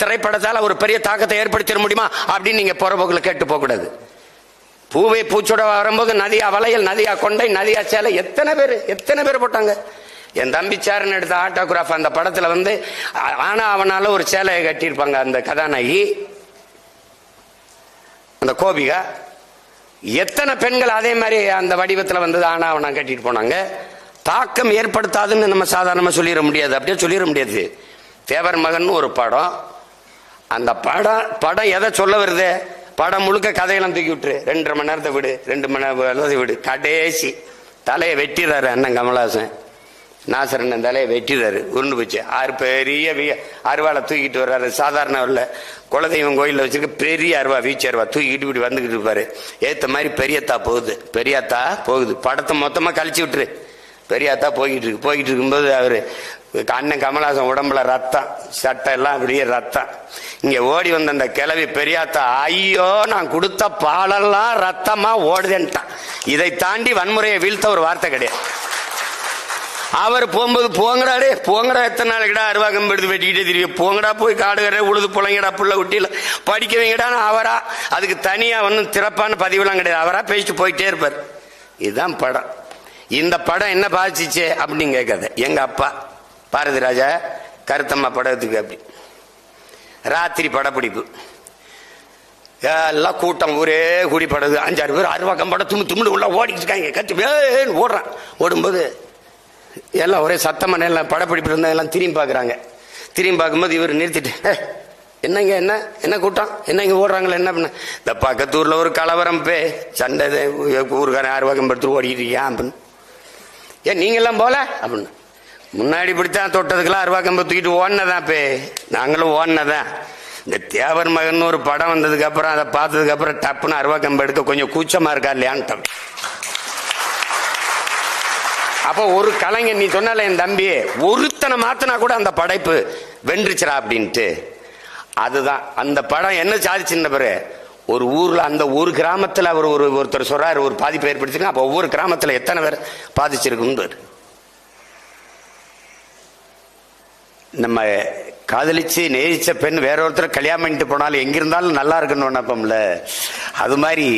திரைப்படத்தால் ஒரு பெரிய தாக்கத்தை ஏற்படுத்திட முடியுமா? அப்படின்னு நீங்க புறப்போக்கில் கேட்டு போகக்கூடாது. பூவை பூச்சோட வரும்போது நதியா வளையல் நதியா கொண்டை நதியா சேலை எத்தனை பேர் எத்தனை பேர் போட்டாங்க? என் தம்பி சேரன் எடுத்த ஆட்டோகிராஃப் அந்த படத்தில் வந்து ஆனா அவனால ஒரு சேலையை கட்டியிருப்பாங்க அந்த கதாநாயகி. அந்த கோபிகா. எத்தனை பெண்கள் அதே மாதிரி அந்த வடிவத்தில் வந்தது ஆனா அவனா கட்டிட்டு போனாங்க. தாக்கம் ஏற்படுத்தாதுன்னு நம்ம சாதாரணமாக சொல்லிட முடியாது. அப்படியே சொல்லிட முடியாது. தேவர் மகன் ஒரு படம். அந்த படம் படம் எதை சொல்ல வருது? படம் முழுக்க கதையெல்லாம் தூக்கி விட்டுரு. ரெண்டரை மணி நேரத்தை விடு ரெண்டு மணி நேரத்தை விடு. கடைசி தலையை வெட்டிடுறாரு அண்ணன் கமலஹாசன். நாசரண்ணன் தலையை வெட்டிடுறாரு. உருண்டு போச்சு. ஆறு பெரிய வி- அருவாளை தூக்கிட்டு வர்றாரு. சாதாரண இல்ல. குலதெய்வம் கோயிலில் வச்சிருக்க பெரிய அருவா வீச்சு அருவா தூக்கிட்டு இப்படி வந்துகிட்டு இருப்பாரு. ஏற்ற மாதிரி பெரியத்தா போகுது. பெரியத்தா போகுது. படத்தை மொத்தமாக கழிச்சு விட்டுரு. பெரியாத்தா போய்கிட்டு இருக்கு போய்கிட்டு இருக்கும்போது அவர் அண்ணன் கமலாசன் உடம்புல ரத்தம் சட்டை எல்லாம் அப்படியே ரத்தம். இங்க ஓடி வந்த அந்த கிளவி பெரியாத்தா ஐயோ நான் கொடுத்த பாலெல்லாம் ரத்தமா ஓடுதேன்ட்டான். இதை தாண்டி வன்முறையை வீழ்த்த ஒரு வார்த்தை கிடையாது. அவர் போகும்போது போங்கடாடே போங்கடா எத்தனை நாளைக்குடா அருவாக்கம் எடுத்து வெட்டிக்கிட்டே தெரியும் போங்கடா போய் காடுகிற உழுது பிள்ளைங்கடா புள்ள குட்டியில் படிக்க வைங்கடான்னு அவரா. அதுக்கு தனியாக ஒன்றும் திறப்பான பதிவுலாம் கிடையாது. அவரா பேசிட்டு போயிட்டே இருப்பார். இதுதான் படம். இந்த படம் என்ன பாதிச்சிச்சு அப்படின்னு கேட்கறது. எங்க அப்பா பாரதி ராஜா கருத்தம்மா படத்துக்கு அப்படி. ராத்திரி படப்பிடிப்பு. எல்லாம் கூட்டம் ஊரே கூடி படகு அஞ்சாறு பேர் அருவாக்கம் படம் துணி துண்டு உள்ள ஓடிட்டு இருக்காங்க. கத்தி ஓடுறான். ஓடும்போது எல்லாம் ஒரே சத்தமான எல்லாம் படப்பிடிப்பு இருந்தால் எல்லாம் திரும்பி பார்க்குறாங்க. திரும்பி பார்க்கும்போது இவர் நிறுத்திட்டு என்னங்க என்ன? என்ன கூட்டம்? என்னங்க ஓடுறாங்களே? என்ன பண்ண? இந்த பக்கத்தூரில் ஒரு கலவரம் பே. சண்டை ஊருக்காரன் ஆறு ஆர்வாக்கம் படுத்து ஓடிக்கிட்டு இருக்கியா அப்படின்னு ஏன் நீங்கெல்லாம் போல? அப்படின்னு. முன்னாடி இப்படித்தான் தொட்டதுக்கெல்லாம் அருவா கம்பு தூக்கிட்டு ஓடினதான் பே நாங்களும் ஓடினதான். இந்த தேவர் மகன் ஒரு படம் வந்ததுக்கு அப்புறம் அதை பார்த்ததுக்கு அப்புறம் டப்புன்னு அருவாக்கம்பு எடுக்க கொஞ்சம் கூச்சமா இருக்கா இல்லையான்னு அப்போ ஒரு கலைஞன் நீ சொன்னால என் தம்பி ஒருத்தனை மாத்தினா கூட அந்த படைப்பு வென்றுச்சுடா அப்படின்ட்டு. அதுதான். அந்த படம் என்ன சாதிச்சுன்ன பிறகு ஒரு ஊரில் அந்த ஒரு கிராமத்தில் அவர் ஒரு ஒருத்தர் சொல்கிறார் ஒரு பாதிப்பு ஏற்படுத்திருக்கா அப்போ ஒவ்வொரு கிராமத்தில் எத்தனை பேர் பாதிச்சிருக்குன்னு நம்ம காதலிச்சு நேரிச்ச பெண் வேற ஒருத்தர் கல்யாணம் பண்ணிட்டு போனாலும் எங்கிருந்தாலும் நல்லா இருக்குன்னு நினைப்போம்ல அது மாதிரி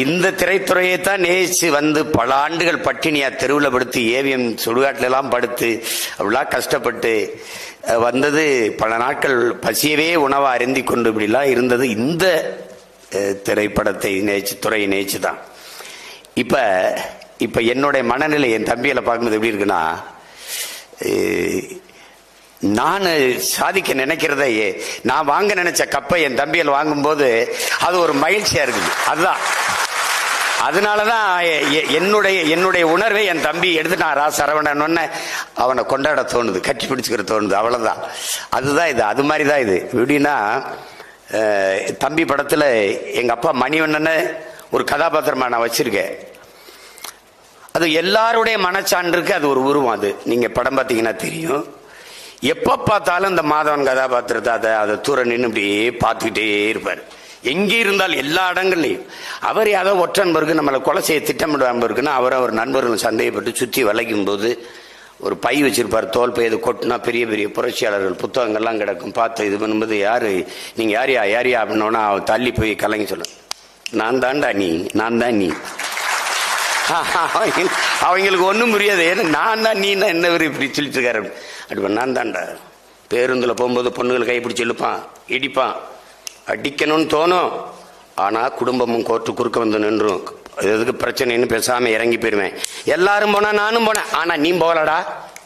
இந்த திரைத்துறையை தான் நேசிச்சு வந்து பல ஆண்டுகள் பட்டினியா தெருவில் படுத்து ஏவிஎம் சுடுகாட்டிலலாம் படுத்து அப்படிலாம் கஷ்டப்பட்டு வந்தது பல நாட்கள் பசியவே உணவை அருந்தி கொண்டு இப்படிலாம் இருந்தது. இந்த திரைப்படத்தை நேச்சு துறையை நேச்சு தான் இப்போ இப்போ என்னுடைய மனநிலை என் தம்பிகளை பார்க்கும்போது எப்படி இருக்குன்னா நான் சாதிக்க நினைக்கிறத நான் வாங்க நினைச்ச கப்பை என் தம்பிகள் வாங்கும்போது அது ஒரு மகிழ்ச்சியாக இருக்குது. அதுதான். அதனாலதான் எ- என்னுடைய என்னுடைய உணர்வை என் தம்பி எடுத்துட்டான். ரா சரவணன் அவனை கொண்டாட தோணுது கட்டி பிடிச்சுக்கிற தோணுது அவ்வளவுதான். அதுதான் இது அது மாதிரி தான் இது எப்படின்னா தம்பி படத்துல எங்க அப்பா மணிவண்ணனை ஒரு கதாபாத்திரமா நான் வச்சிருக்கேன். அது எல்லாருடைய மனச்சான்றுக்கு அது ஒரு உருவம் அது. நீங்க படம் பார்த்தீங்கன்னா தெரியும். எப்ப பார்த்தாலும் இந்த மாதவன் கதாபாத்திரத்தை அதை அதை தூர நின்று இப்படியே பார்த்துக்கிட்டே இருப்பார். எங்கே இருந்தால் எல்லா இடங்கள்லையும். அவர் யாரோ ஒற்றன்பருக்கு நம்மளை கொலை செய்ய திட்டமிடாமல் இருக்குன்னா அவர் அவர் நண்பர்கள் சந்தேகப்பட்டு சுற்றி வளைக்கும் போது ஒரு பை வச்சிருப்பார் தோல் பை இது கொட்டினா பெரிய பெரிய புரட்சியாளர்கள் புத்தகங்கள்லாம் கிடக்கும். பார்த்து இது பண்ணும்போது யார்? நீங்கள் யாரியா யாரியா அப்படின்னோன்னா அவ தள்ளி போய் கலங்கி சொல்ல நான் தான்டா நீ நான் தான் நீ. அவங்களுக்கு ஒன்றும் புரியாது. ஏன்னா நான் தான் நீ தான் என்ன இப்படி சொல்லிட்டு இருக்காரு அப்படி நான் தான்டா. பேருந்தில் போகும்போது பொண்ணுகள் கைப்பிடிச்சு இழுப்பான் இடிப்பான். அடிக்கணும்னு தோணும். ஆனால் குடும்பமும் கோர்ட்டு குறுக்க வந்து நின்றும். எதுக்கு பிரச்சனைன்னு பேசாமல் இறங்கி போயிடுவேன். எல்லாரும் போனால் நானும் போனேன். ஆனால் நீ போகலடா.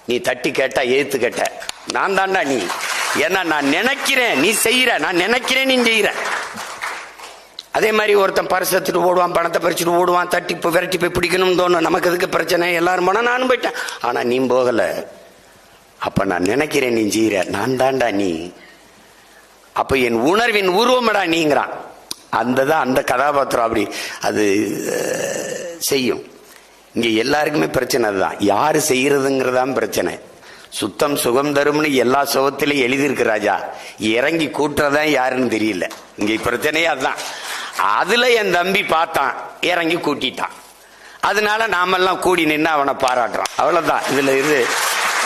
நீ தட்டி கேட்டா எழுத்து கேட்ட. நான் தான்டா நீ. ஏன்னா நான் நினைக்கிறேன். நீ செய்கிற நான் நினைக்கிறேன் நீ செய்கிற அதே மாதிரி ஒருத்தன் பரிசு எடுத்துட்டு ஓடுவான் பணத்தை பறிச்சுட்டு ஓடுவான் தட்டி இப்போ விரட்டி போய் பிடிக்கணும்னு தோணும். நமக்கு எதுக்கு பிரச்சனை? எல்லாரும் போனால் நானும் போயிட்டேன். ஆனால் நீ போகலை. அப்போ நான் நினைக்கிறேன் நீ செய்கிற நான் தான்டா நீ. அப்ப என் உணர்வின் உருவமடா நீங்கிறான். அந்த தான் அந்த கதாபாத்திரம் அப்படி அது செய்யும். இங்க எல்லாருக்குமே பிரச்சனை அதுதான். யாரு செய்யறதுங்கிறதான் பிரச்சனை. சுத்தம் சுகம் தரும்னு எல்லா சுகத்திலையும் எழுதியிருக்கு ராஜா. இறங்கி கூட்டுறதான் யாருன்னு தெரியல. இங்க பிரச்சனையே அதுதான். அதுல என் தம்பி பார்த்தான். இறங்கி கூட்டிட்டான். அதனால நாமெல்லாம் கூடி நின்று அவனை பாராட்டுறான் அவ்வளவுதான். இதுல இது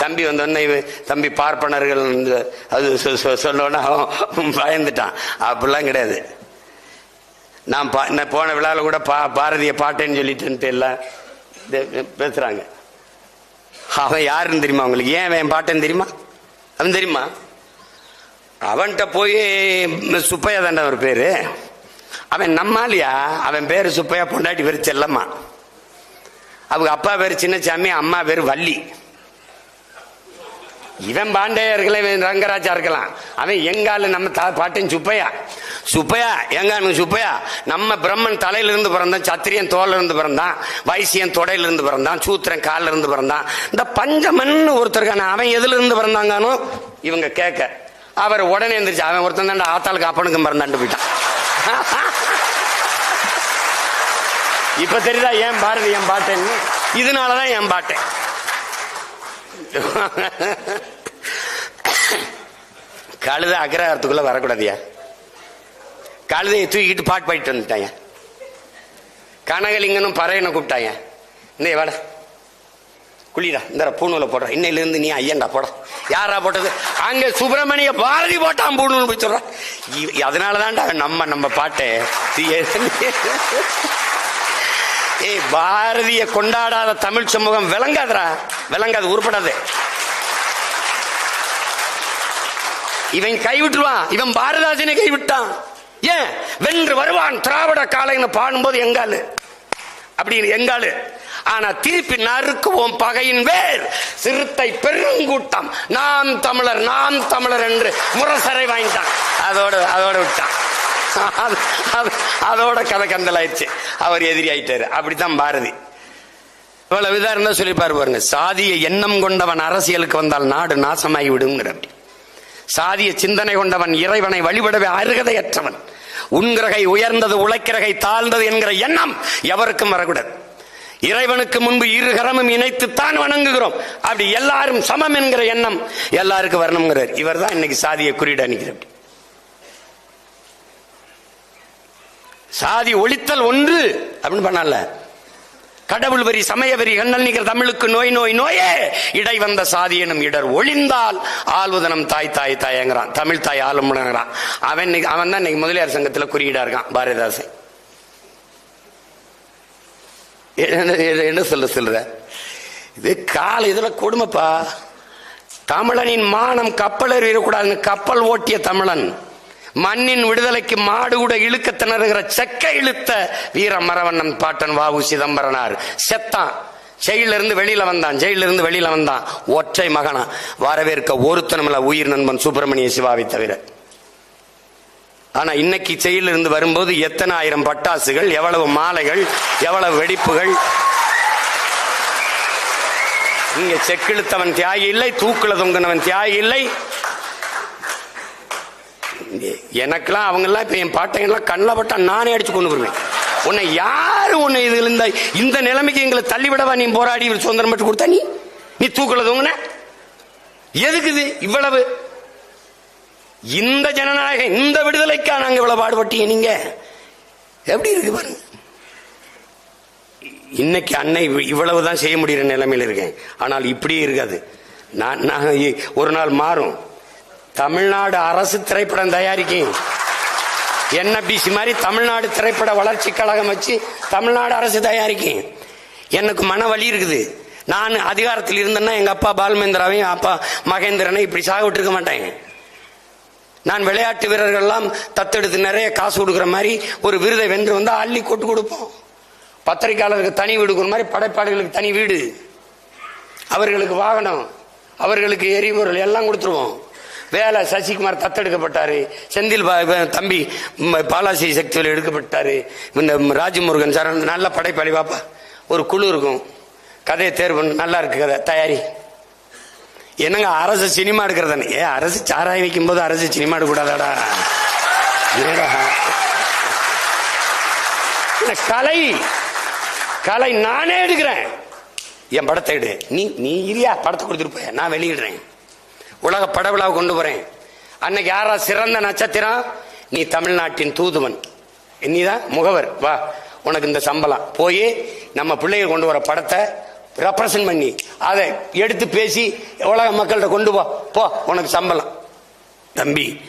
தம்பி வந்தோடனே இவன் தம்பி பார்ப்பனர்கள் அது சொ- சொ- சொன்னோன்னே அவன் பயந்துட்டான். அப்படிலாம் கிடையாது. நான் பா நான் போன விழாவில் கூட பா பாரதிய பாட்டேன்னு சொல்லிட்டு எல்லாம் பேசுகிறாங்க அவன் யாருன்னு தெரியுமா உங்களுக்கு? ஏன் அவன் பாட்டேன்னு தெரியுமா? அவன் தெரியுமா? அவன்கிட்ட போய் சுப்பையா தாண்டா ஒரு பேர். அவன் நம்மாலியா? அவன் பேர் சுப்பையா பொண்டாட்டி பேர் செல்லம்மா. அவங்க அப்பா பேர் சின்னசாமி அம்மா பேர் வள்ளி. இவன் பாண்டையா இருக்கலாம் இவன் ரங்கராஜா இருக்கலாம். அவன் எங்கால நம்ம தா- பாட்டன் சுப்பையா? சுப்பையா? எங்கானு சுப்பையா? நம்ம பிரம்மன் தலையிலிருந்து பிறந்தான் சத்திரியன் தோல்ல இருந்து பிறந்தான் வைசியன் தொடையிலிருந்து பிறந்தான் சூத்திரன் கால்ல இருந்து பிறந்தான். இந்த பஞ்சமன் ஒருத்தருக்கான அவன் எதுல இருந்து பிறந்தாங்கானோ இவங்க கேட்க. அவர் உடனே எந்திரிச்சு அவன் ஒருத்தன் தான் ஆத்தாளுக்கு அப்பனுக்கும் பிறந்தாண்டு போயிட்டான். இப்ப தெரியுதா ஏன் பாரதி என் பாட்டேன்னு? இதனாலதான் என் பாட்டேன்? கழுத அக்ரஹாரத்துக்குள்ள வரக்கூடாதியா? கழுதையை தூக்கிட்டு பாட்டு பாடிட்டு வந்துட்டாங்க கனகலிங்கனும் பறையனை கூப்பிட்டாங்க இந்த வேட. குளிடா. இந்த பூணூல போடுற. இன்னையில இருந்து நீ ஐயன்டா போட. யாரா போட்டது? அங்க சுப்பிரமணிய பாரதி போட்டான் பூணூல் போய் சொல்றான் அதனாலதான்டா நம்ம நம்ம பாட்டை. ஏய் பாரதிய கொண்டாடாத தமிழ் சமூகம் விளங்காதடா. விளங்காது உருப்படாது. இவன் கைவிட்டுருவான். இவன் பாரதாசனை கைவிட்டான். ஏன்? வென்று வருவான் திராவிட காலைன்னு பாடும்போது எங்காலு அப்படின்னு எங்காலு ஆனா திருப்பி நறுக்குவோம் பகையின் வேர். சிறுத்தை பெருங்கூட்டம். நாம் தமிழர் நாம் தமிழர் என்று முரசரை வாங்கிட்டான் அதோட அதோட விட்டான். அதோட கதை கந்தலாயிடுச்சு. அவர் எதிரி ஆயிட்டாரு. அப்படித்தான் பாரதி. இவ்வளவு இதா இருந்தா சொல்லிப்பாரு பாருங்க. சாதிய எண்ணம் கொண்டவன் அரசியலுக்கு வந்தால் நாடு நாசமாகி விடுங்கிற அப்படி சாதிய சிந்தனை கொண்டவன் இறைவனை வழிபடவே அருகதையற்றவன். உண்கிறகை உயர்ந்தது உழைக்கிறகை தாழ்ந்தது என்கிற எண்ணம் எவருக்கும் வரக்கூடாது. இறைவனுக்கு முன்பு இரு கரமும் இணைத்துத்தான் வணங்குகிறோம். அப்படி எல்லாரும் சமம் என்கிற எண்ணம் எல்லாருக்கும் வரணுங்கிறார் இவர் தான் இன்னைக்கு சாதியை குறியிட அணிக்கிறார் சாதி ஒழித்தல் ஒன்று அப்படின்னு பண்ணல கடவுள் வரி சமய வரி கண்ணல் நிகர் தமிழுக்கு நோய் நோய் நோயே. இடை வந்த சாதி எனும் இடர் ஒளிந்தால் ஆள்வதனம் தாய் தாய் தாயங்கிறான். தமிழ் தாய் ஆளுமுடங்கிறான் அவன் இன்னைக்கு- அவன் தான் இன்னைக்கு முதலியார் சங்கத்தில் குறியீடா இருக்கான் பாரதிதாசன். என்ன சொல்ல சொல்ற? இது கால இதுல கொடுமைப்பா. தமிழனின் மானம் கப்பல் எறிவிடக்கூடாதுன்னு கப்பல் ஓட்டிய தமிழன். மண்ணின் விடுதலைக்கு மாடு கூட இழுக்க திணறுகிற செக்க இழுத்த வீர மரவண்ணன் பாட்டன் வாவு சிதம்பரனார். செத்தான். ஜெயிலிருந்து வெளியில வந்தான். ஜெயிலிருந்து வெளியில வந்தான். ஒற்றை மகனா. வரவேற்க ஒருத்தனமில்ல உயிர் நண்பன் சுப்பிரமணிய சிவாவை தவிர. ஆனா இன்னைக்கு செயலிருந்து இருந்து வரும்போது எத்தனை ஆயிரம் பட்டாசுகள் எவ்வளவு மாலைகள் எவ்வளவு வெடிப்புகள்? இங்க செக்கிழுத்தவன் தியாகி இல்லை தூக்குல தொங்கினவன் தியாகி இல்லை. எனக்கெல்லாம் அவங்கெல்லாம் இப்போ இப்ப என் பாட்டையெல்லாம் கண்ணில் பட்டா நானே அடிச்சு கொண்டு வருவேன். உன்னை யாரு உன்னை இதுல இந்த இந்த நிலைமைக்கு எங்களை தள்ளிவிடவா? நீ போராடி இவர் சுதந்திரம் பெற்று கொடுத்தா நீ? நீ தூக்கல தூங்கின? எதுக்குது இவ்வளவு? இந்த ஜனநாயகம் இந்த விடுதலைக்கா நாங்க இவ்வளவு பாடுபட்டீங்க நீங்க? எப்படி இருக்கு பாருங்க. இன்னைக்கு அன்னை இவ்வளவுதான் செய்ய முடியிற நிலைமையில் இருக்கேன். ஆனால் இப்படியே இருக்காது. நான் நான் ஒரு நாள் மாறும். தமிழ்நாடு அரசு திரைப்படம் தயாரிக்கும் என்எபிசி மாதிரி தமிழ்நாடு திரைப்பட வளர்ச்சி கழகம் வச்சு தமிழ்நாடு அரசு தயாரிக்கும் எனக்கு மன வலி இருக்குது. நான் அதிகாரத்தில் இருந்தேன்னா எங்க அப்பா பால்மேந்திராவையும் அப்பா மகேந்திரனை இப்படி சாக விட்டுருக்க மாட்டேன். நான் விளையாட்டு வீரர்கள்லாம் தத்தெடுத்து நிறைய காசு கொடுக்குற மாதிரி ஒரு விருதை வென்று வந்தால் அள்ளி கொட்டு கொடுப்போம். பத்திரிகையாளருக்கு தனி வீடு கொடுக்குற மாதிரி படைப்பாளிகளுக்கு தனி வீடு. அவர்களுக்கு வாகனம் அவர்களுக்கு எரிபொருள் எல்லாம் கொடுத்துருவோம். வேலை சசிகுமார் தத்தெடுக்கப்பட்டாரு. செந்தில் பா- தம்பி பாலாசி சக்தியில் எடுக்கப்பட்டாரு. இந்த ராஜமுருகன் சார் நல்ல படைப்பாளி பாப்பா ஒரு குழு இருக்கும். கதையை தேர்வு நல்லா இருக்கு கதை தயாரி. என்னங்க அரசு சினிமா எடுக்கிறதானே ஏ அரசு சாராயம் வைக்கும் போது அரசு சினிமா எடுக்கக்கூடாதாடா? என்ன கலை. கலை நானே எடுக்கிறேன். என் படத்தை எடு. நீ நீ இரியா படத்தை கொடுத்துட்டு நான் வெளியிடுறேன். உலக படவிழாவை கொண்டு போறேன். அன்னைக்கு யாரா சிறந்த நட்சத்திரம்? நீ தமிழ்நாட்டின் தூதுவன். நீதான் முகவர். வா உனக்கு இந்த சம்பளம். போய் நம்ம பிள்ளைய கொண்டு வர படத்தை ரெப்ரசன்ட் பண்ணி அதை எடுத்து பேசி உலக மக்கள்கிட்ட கொண்டு போ. போ உனக்கு சம்பளம். தம்பி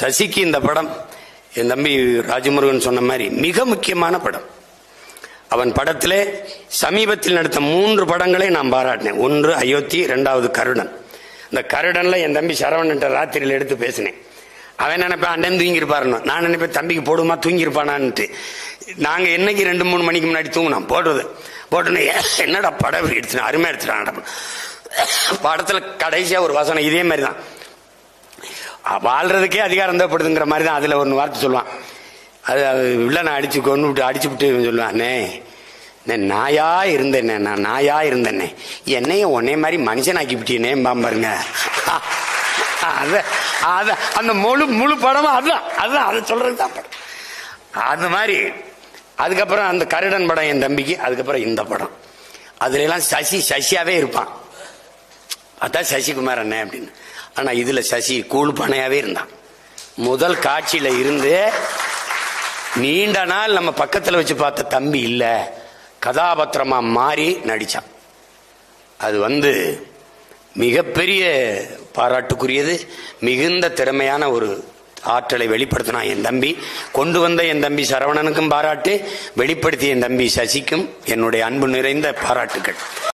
சசிக்கு இந்த படம் என் தம்பி ராஜமுருகன் சொன்ன மாதிரி மிக முக்கியமான படம். அவன் படத்திலே சமீபத்தில் நடித்த மூன்று படங்களை நான் பாராட்டினேன். ஒன்று அயோத்தி இரண்டாவது கருடன் இந்த கருடன்ல என் தம்பி சரவணன் ராத்திரியில் எடுத்து பேசினேன். அவன் நினைப்பேன் அண்ணன் தூங்கியிருப்பாருன்னு. நான் நினைப்பேன் தம்பிக்கு போடுமா தூங்கியிருப்பானான்ட்டு. நாங்கள் என்னைக்கு ரெண்டு மூணு மணிக்கு முன்னாடி தூங்கினோம் போடுறது போட்டோன்னு என்னடா படம் இப்படி எடுத்துனா? அருமையா எடுத்துட்டான். படத்தில் கடைசியாக ஒரு வசனம் இதே மாதிரி தான் வாழ்றதுக்கே அதிகாரம் தேவைப்படுதுங்கிற மாதிரி தான் அதில் ஒன்று வார்த்தை சொல்லுவான். அது அது வில்லனை அடிச்சு கொண்டு விட்டு அடிச்சு விட்டு சொல்லுவானே சொல்லுவான். அண்ணே நான் நாயா இருந்தேனே நான் நாயா இருந்தேனே. என்னைய உன்னை மாதிரி மனுஷன் ஆக்கிவிட்டேனே பாருங்க. அத அத அந்த முழு முழு படமும் அதுதான் அதுதான் அதை சொல்றது தான் படம். அது மாதிரி அதுக்கப்புறம் அந்த கருடன் படம் என் தம்பிக்கு அதுக்கப்புறம் இந்த படம். அதுல எல்லாம் சசி சசியாவே இருப்பான். அதான் சசிகுமார் அண்ணன் அப்படின்னு. ஆனா இதுல சசி கூழ் பானையாவே இருந்தான். முதல் காட்சியில இருந்து நீண்ட நாள் நம்ம பக்கத்துல வச்சு பார்த்த தம்பி இல்லை. கதாபாத்திரமா மாறி நடிச்சான் அது வந்து மிகப்பெரிய பாராட்டுக்குரியது மிகுந்த திறமையான ஒரு ஆற்றலை வெளிப்படுத்தினான் என் தம்பி கொண்டு வந்த என் தம்பி சரவணனுக்கும் பாராட்டு வெளிப்படுத்திய என் தம்பி சசிக்கும் என்னுடைய அன்பு நிறைந்த பாராட்டுகள்